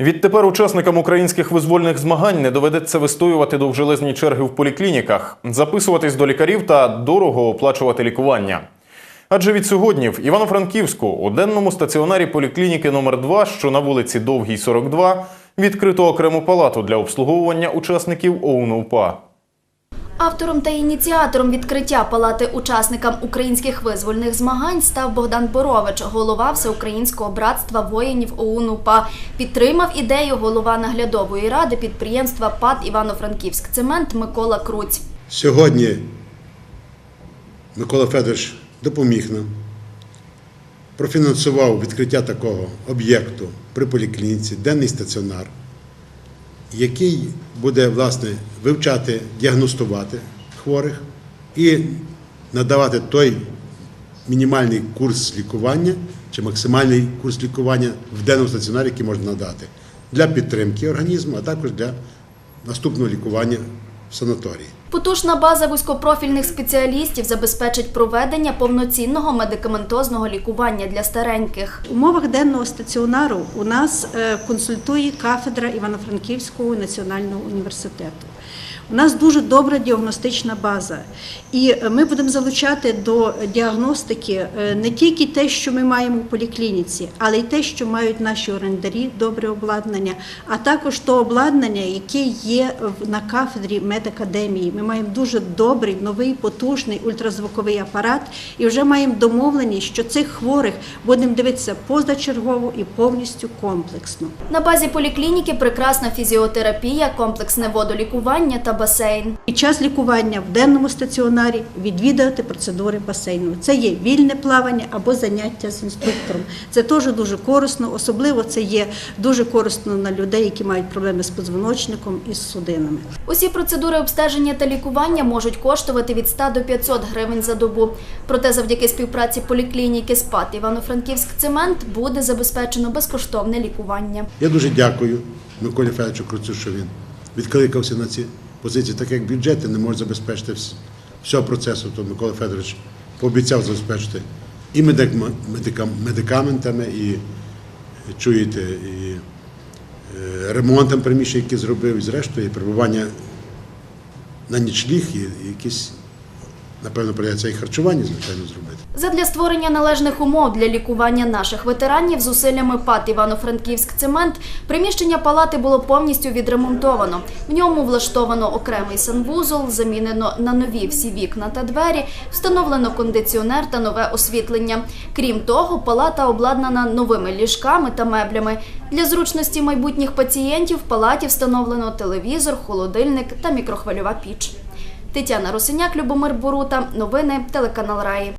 Відтепер учасникам українських визвольних змагань не доведеться вистоювати довжелезні черги в поліклініках, записуватись до лікарів та дорого оплачувати лікування. Адже від сьогодні в Івано-Франківську у денному стаціонарі поліклініки номер 2 що на вулиці Довгій 42, відкрито окрему палату для обслуговування учасників ОУН УПА. Автором та ініціатором відкриття палати учасникам українських визвольних змагань став Богдан Борович, голова Всеукраїнського братства воїнів ОУН УПА. Підтримав ідею голова наглядової ради підприємства ПАД Івано-Франківськ Цемент Микола Круць. Сьогодні Микола Федорович допоміг нам, профінансував відкриття такого об'єкту при поліклініці, денний стаціонар, який буде власне вивчати, діагностувати хворих і надавати той мінімальний курс лікування чи максимальний курс лікування в денному стаціонарі, який можна надати для підтримки організму, а також для наступного лікування санаторії. Потужна база вузькопрофільних спеціалістів забезпечить проведення повноцінного медикаментозного лікування для стареньких. В умовах денного стаціонару у нас е, консультує кафедра Івано-Франківського національного університету. У нас дуже добра діагностична база, і е, ми будемо залучати до діагностики е, не тільки те, що ми маємо у поліклініці, але й те, що мають наші орендарі, добре обладнання, а також то обладнання, яке є на кафедрі медакадемії. Ми маємо дуже добрий, новий, потужний ультразвуковий апарат, і вже маємо домовленість, що цих хворих будемо дивитися позачергово і повністю комплексно. На базі поліклініки прекрасна фізіотерапія, комплексне водолікування та басейн. Під час лікування в денному стаціонарі відвідувати процедури басейну. Це є вільне плавання або заняття з інструктором. Це теж дуже корисно, особливо це є дуже корисно на людей, які мають проблеми з позвоночником і з судинами. Усі процедури обстеження та лікування можуть коштувати від 100 до 500 гривень за добу. Проте завдяки співпраці поліклініки СПАТ Івано-Франківськ Цемент буде забезпечено безкоштовне лікування. Я дуже дякую Миколі Федоровичу Круцю, що він відкликався на ці позиції, так як бюджети не можуть забезпечити всього процесу, то Микола Федорович пообіцяв забезпечити і медик- медикаментами, і чуєте, і е, ремонтом приміщень, які зробив, і зрештою, і перебування на нічліг, і якісь, напевно, прийдеться і харчування, звичайно, зробити. Задля створення належних умов для лікування наших ветеранів зусиллями ПАТ Івано-Франківськ Цемент приміщення палати було повністю відремонтовано. В ньому влаштовано окремий санвузол, замінено на нові всі вікна та двері, встановлено кондиціонер та нове освітлення. Крім того, палата обладнана новими ліжками та меблями. Для зручності майбутніх пацієнтів в палаті встановлено телевізор, холодильник та мікрохвильова піч. Тетяна Росиняк, Любомир Борута. Новини телеканал Раї.